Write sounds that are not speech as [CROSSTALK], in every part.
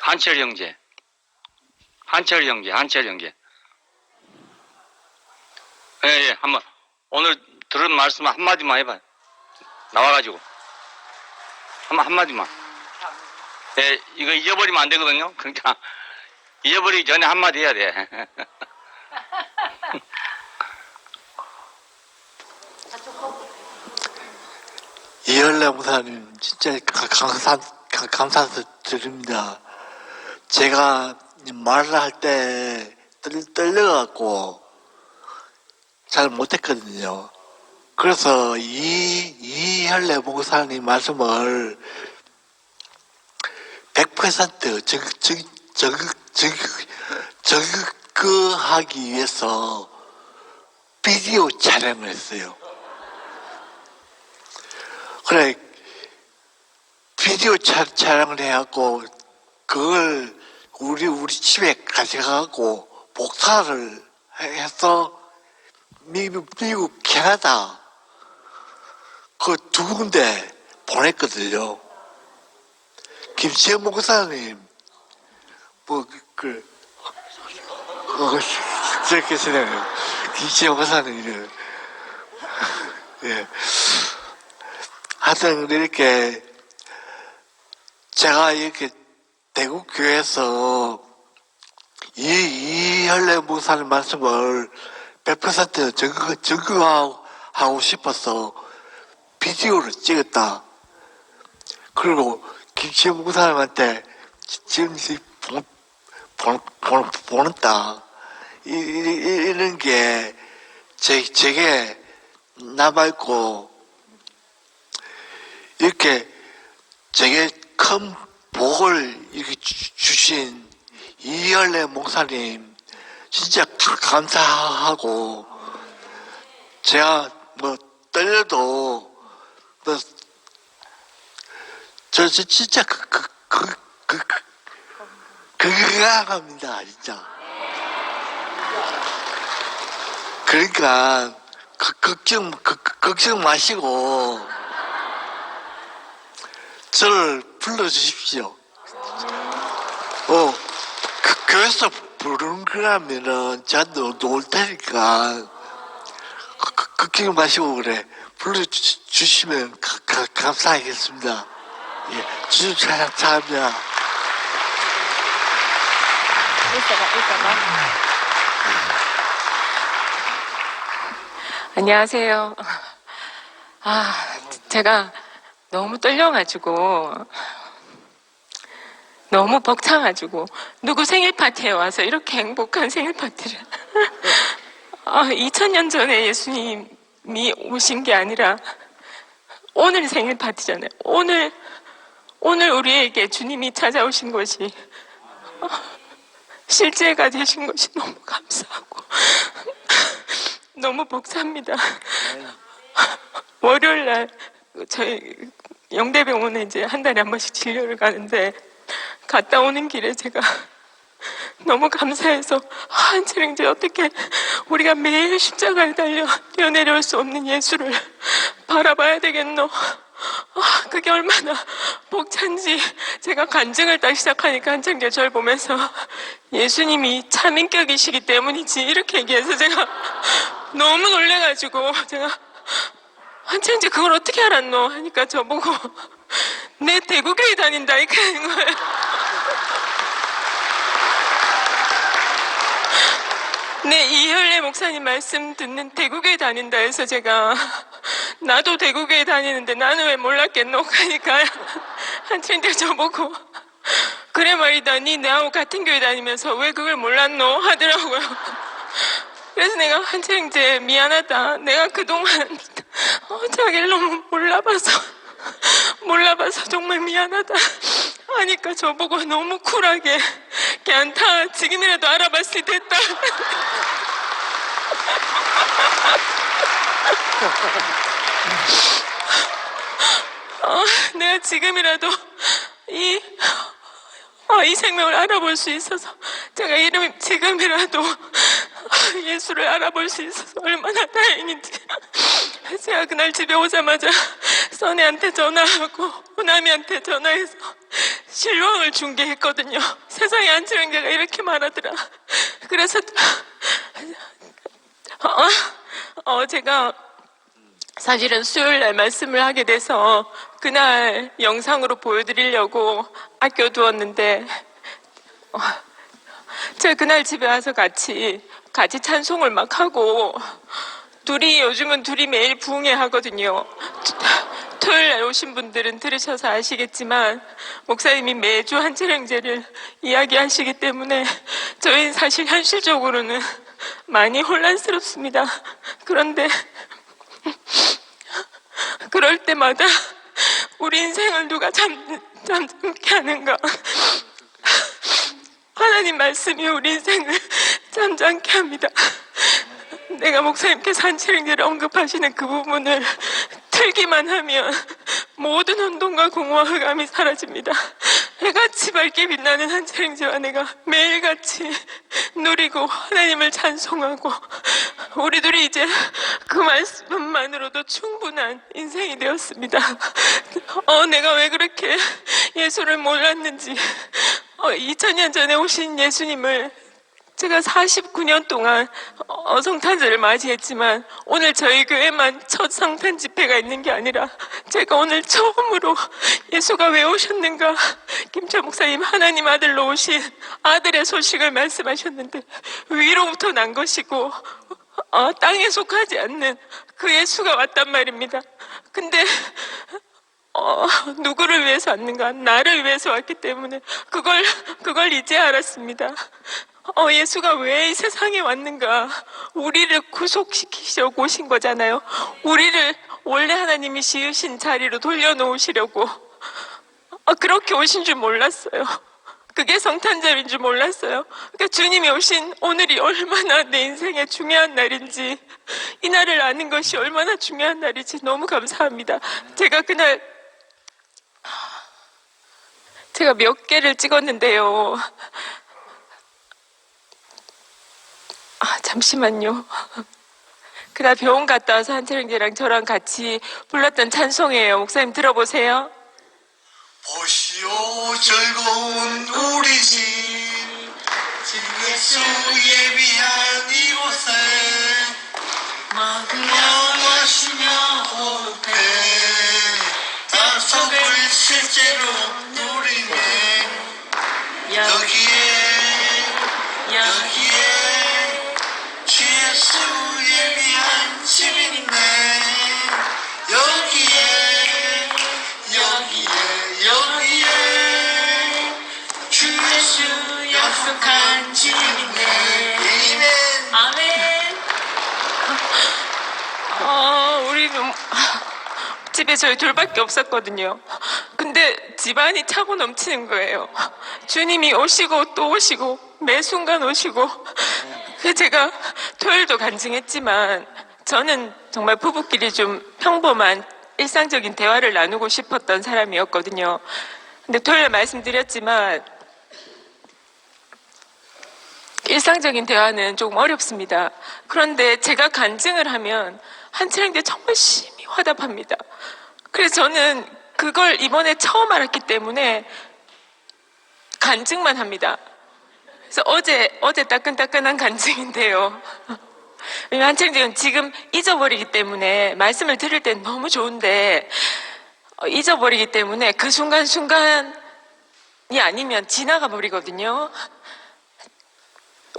한철 형제. 한철 형제, 한철 형제. 예, 예, 한번, 오늘 들은 말씀 한마디만 해봐요. 나와가지고. 한번 한마디만. 예, 이거 잊어버리면 안 되거든요. 그러니까, [LAUGHS] 잊어버리기 전에 한마디 해야 돼. [LAUGHS] 이열래 목사님 진짜 가- 감사 가- 감사 드립니다. 제가 말을 할 때 떨려갖고 잘 못했거든요. 그래서 이 이열래 목사님 말씀을 100% 적, 적, 적, 적, 적하기 위해서 비디오 촬영을 했어요. 그래 비디오 차, 촬영을 해갖고 그걸 우리 우리 집에 가져가고 복사를 해서 미국 미국 캐나다 그 두 군데 보냈거든요. 김치현 목사님 뭐그 어, 저렇게 생각해요. 김치현 목사님 예. 하여튼 이렇게 제가 이렇게 대구 교회에서 이, 이혈래 목사님 말씀을 100% 증거, 증거하고 싶어서 비디오를 찍었다. 그리고 김치현 목사님한테 지- 지금 이 보, 보, 보, 보냈다. 이, 이, 이런 게 제, 제게 남아있고 이렇게 제게 큰 복을 이렇게 주- 주신 이열래 목사님 진짜 가- 감사하고 제가 뭐 떨려도 뭐 저, 저 진짜 그, 그, 그, 그, 그, 건강합니다 진짜. 그러니까 그, 걱정 그, 그, 걱정 마시고 저를 불러주십시오. 어, 그, 교회에서 부르는 거라면은 노, 놓을 테니까 그, 그, 걱정 마시고 그래. 불러주시면 감사하겠습니다. 예, 주님 있어봐. 안녕하세요. 아, 제가 너무 떨려가지고, 너무 벅차가지고, 누구 생일 파티에 와서 이렇게 행복한 생일 파티를. [LAUGHS] 아, 2000년 전에 예수님이 오신 게 아니라, 오늘 생일 파티잖아요. 오늘, 오늘 우리에게 주님이 찾아오신 것이, [LAUGHS] 실제가 되신 것이 너무 감사하고 [LAUGHS] 너무 벅찹니다. 월요일 날 저희 영대병원에 이제 한 달에 한 번씩 진료를 가는데 갔다 오는 길에 제가 [LAUGHS] 너무 감사해서 한철 이제 어떻게 우리가 매일 십자가를 달려 뛰어내려올 수 없는 예수를 바라봐야 되겠노. 아, 그게 얼마나 벅찬지 제가 간증을 딱 시작하니까 한창 저를 보면서 예수님이 참 인격이시기 때문이지 이렇게 얘기해서 제가 너무 놀래가지고 제가 한창 이제 그걸 어떻게 알았노 하니까 저보고 [LAUGHS] 내 대구교회 다닌다 이렇게 하는 거예요. [LAUGHS] 네, 이혈래 목사님 말씀 듣는 대구교회 다닌다 해서 제가 [LAUGHS] 나도 대구교회 다니는데 나는 왜 몰랐겠노? 하니까 한친데 저보고 그래 말이다 니 나하고 같은 교회 다니면서 왜 그걸 몰랐노? 하더라고요. 그래서 내가 한채 이제 미안하다. 내가 그동안 어, 자기를 너무 몰라봐서 [LAUGHS] 몰라봐서 정말 미안하다. 하니까 저보고 너무 쿨하게 괜찮다. 지금이라도 알아봤을 됐다. [LAUGHS] 어, 내가 지금이라도 이, 어, 이 생명을 알아볼 수 있어서 제가 이름이 지금이라도 [LAUGHS] 예수를 알아볼 수 있어서 얼마나 다행인지 [LAUGHS] 제가 그날 집에 오자마자 써니한테 전화하고 호남이한테 전화해서 실망을 준게 했거든요. 세상에 안치령제가 이렇게 많았더라. 그래서 어, 어, 제가 사실은 수요일 날 말씀을 하게 돼서 그날 영상으로 보여드리려고 아껴두었는데 어, 제가 그날 집에 와서 같이 같이 찬송을 막 하고 둘이 요즘은 둘이 매일 부흥회 하거든요. 토요일 날 오신 분들은 들으셔서 아시겠지만 목사님이 매주 한채령제를 이야기하시기 때문에 저희는 사실 현실적으로는 많이 혼란스럽습니다. 그런데 그럴 때마다 우리 인생을 누가 잠, 잠잠게 하는가 하나님 말씀이 우리 인생을 잠잠게 합니다. 내가 목사님께서 한채령제를 언급하시는 그 부분을 틀기만 하면 모든 혼돈과 공허와 흑암이 사라집니다. 해같이 밝게 빛나는 한채령제와 내가 매일같이 누리고 하나님을 찬송하고 우리들이 이제 그 말씀만으로도 충분한 인생이 되었습니다. 어, 내가 왜 그렇게 예수를 몰랐는지 어, 2000년 전에 오신 예수님을 제가 49년 동안 어, 성탄절을 맞이했지만 오늘 저희 교회만 첫 성탄 집회가 있는 게 아니라 제가 오늘 처음으로 예수가 왜 오셨는가 김철 목사님 하나님 아들로 오신 아들의 소식을 말씀하셨는데 위로부터 난 것이고 어, 땅에 속하지 않는 그 예수가 왔단 말입니다. 근데 어, 누구를 위해서 왔는가? 나를 위해서 왔기 때문에 그걸 그걸 이제 알았습니다. 어, 예수가 왜 이 세상에 왔는가? 우리를 구속시키려고 오신 거잖아요. 우리를 원래 하나님이 지으신 자리로 돌려놓으시려고. 어, 그렇게 오신 줄 몰랐어요. 그게 성탄절인 줄 몰랐어요. 그러니까 주님이 오신 오늘이 얼마나 내 인생에 중요한 날인지, 이 날을 아는 것이 얼마나 중요한 날인지 너무 감사합니다. 제가 그날, 제가 몇 개를 찍었는데요. 아, 잠시만요. 그날 병원 갔다 와서 한채령제랑 저랑 같이 불렀던 찬송이에요. 목사님 들어보세요. 보시오 즐거운 우리 집, 집 예수 예비한 이곳에 영하시며 호흡해 약속을 실제로 누리네 여기 약속한 집인데 이멘 아멘. 어, 우리는 집에 저희 둘밖에 없었거든요. 근데 집안이 차고 넘치는 거예요. 주님이 오시고 또 오시고 매 순간 오시고 그래서 제가 토요일도 간증했지만 저는 정말 부부끼리 좀 평범한 일상적인 대화를 나누고 싶었던 사람이었거든요. 근데 토요일 말씀드렸지만 일상적인 대화는 조금 어렵습니다. 그런데 제가 간증을 하면 한철인데 정말 심히 화답합니다. 그래서 저는 그걸 이번에 처음 알았기 때문에 간증만 합니다. 그래서 어제, 어제 따끈따끈한 간증인데요. 왜냐면 한철인은 지금 잊어버리기 때문에 말씀을 들을 땐 너무 좋은데 어, 잊어버리기 때문에 그 순간순간이 아니면 지나가 버리거든요.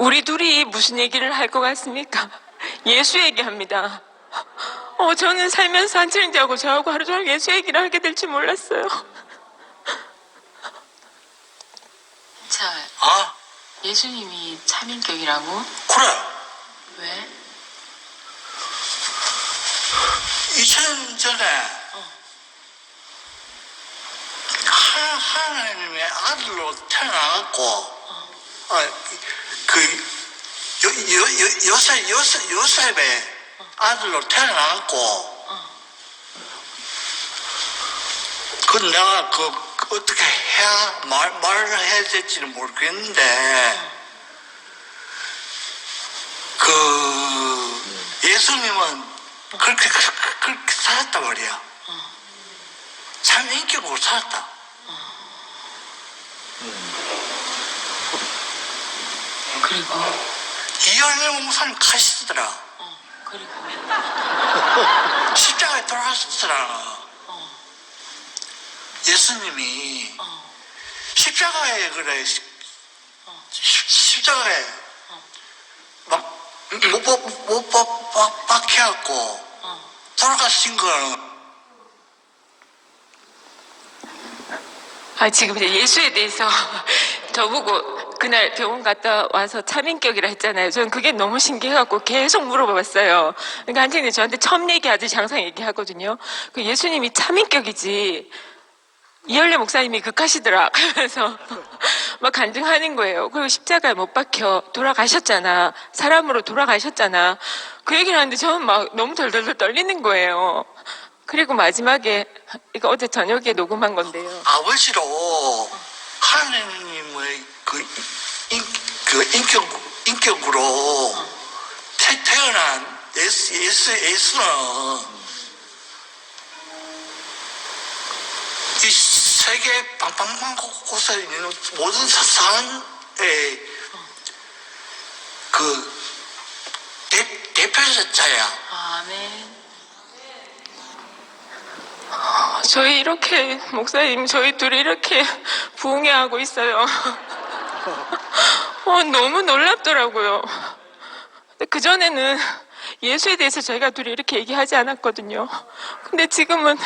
우리 둘이 무슨 얘기를 할 것 같습니까? 예수 얘기합니다. 어, 저는 살면서 한철인지하고 저하고 하루 종일 예수 얘기를 하게 될줄 몰랐어요. 자, 아 예수님이 참인격이라고? 그래 왜? 2000년 전에 하, 하나님의 아들로 태어나갖고 어, 그 요, 요, 요, 요셉, 요셉, 요셉의 아들로 태어나갖고 그 내가 그, 그 어떻게 해야 말, 말을 해야 될지는 모르겠는데 그 예수님은 그렇게 그- 그렇게 살았단 말이야. 참 인격으로 살았다. 그리고 이현일 목사님 가시더라. 어 그리고 [LAUGHS] 십자가에 돌아가셨더라. 어 예수님이 어. 십자가에 그래 십- 십- 십자가에 막못못 박혀갖고 어. 돌아가신 거는 아, 지금 예수에 대해서 [LAUGHS] 저보고 그날 병원 갔다 와서 차민격이라 했잖아요. 저는 그게 너무 신기해갖고 계속 물어봤어요. 그러니까 한창이 저한테 처음 얘기하듯이 항상 얘기하거든요. 그 예수님이 차민격이지. 이열래 목사님이 극하시더라. [LAUGHS] 그러면서 막 간증하는 거예요. 그리고 십자가에 못 박혀 돌아가셨잖아. 사람으로 돌아가셨잖아. 그 얘기를 하는데 저는 막 너무 덜덜덜 떨리는 거예요. 그리고 마지막에 이거 어제 저녁에 녹음한 건데요. 아버지로 하나님의 그, 인, 그 인격, 인격으로 태, 태어난 예수, 예수, 예수는 이 세계 방방방 곳곳에 있는 모든 사상의 그 대, 대표자야. 아멘 저희 이렇게 목사님 저희 둘이 이렇게 부흥회하고 있어요. [LAUGHS] 어, 너무 놀랍더라고요. 그 전에는 예수에 대해서 저희가 둘이 이렇게 얘기하지 않았거든요. 근데 지금은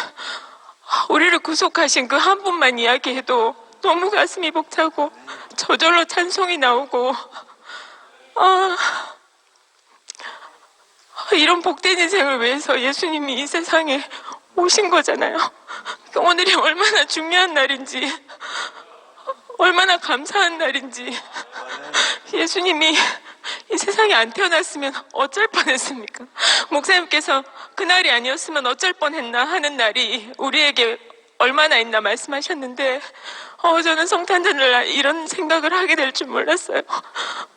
우리를 구속하신 그 한 분만 이야기해도 너무 가슴이 벅차고 저절로 찬송이 나오고 아, 이런 복된 인생을 위해서 예수님이 이 세상에 오신 거잖아요. 그러니까 오늘이 얼마나 중요한 날인지, 얼마나 감사한 날인지, 예수님이 이 세상에 안 태어났으면 어쩔 뻔했습니까? 목사님께서 그날이 아니었으면 어쩔 뻔했나 하는 날이 우리에게 얼마나 있나 말씀하셨는데, 어, 저는 성탄절날 날 이런 생각을 하게 될 줄 몰랐어요.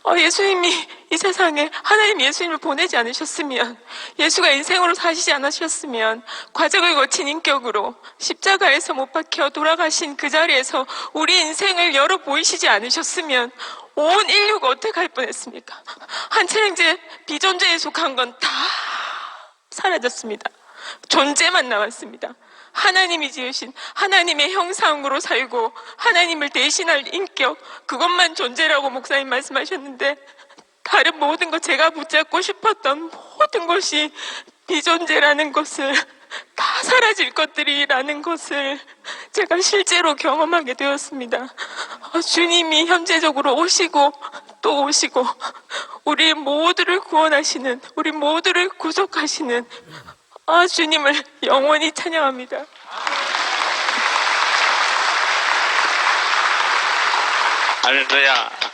어, 예수님이 이 세상에 하나님 예수님을 보내지 않으셨으면, 예수가 인생으로 사시지 않으셨으면, 과정을 거친 인격으로 십자가에서 못 박혀 돌아가신 그 자리에서 우리 인생을 열어 보이시지 않으셨으면, 온 인류가 어떻게 할 뻔했습니까? 한 차량제 비존재에 속한 건 다 사라졌습니다. 존재만 남았습니다. 하나님이 지으신 하나님의 형상으로 살고 하나님을 대신할 인격 그것만 존재라고 목사님 말씀하셨는데 다른 모든 것 제가 붙잡고 싶었던 모든 것이 비존재라는 것을 다 사라질 것들이라는 것을 제가 실제로 경험하게 되었습니다. 어, 주님이 현재적으로 오시고 또 오시고 우리 모두를 구원하시는 우리 모두를 구속하시는 아 주님을 영원히 찬양합니다. 할렐루야.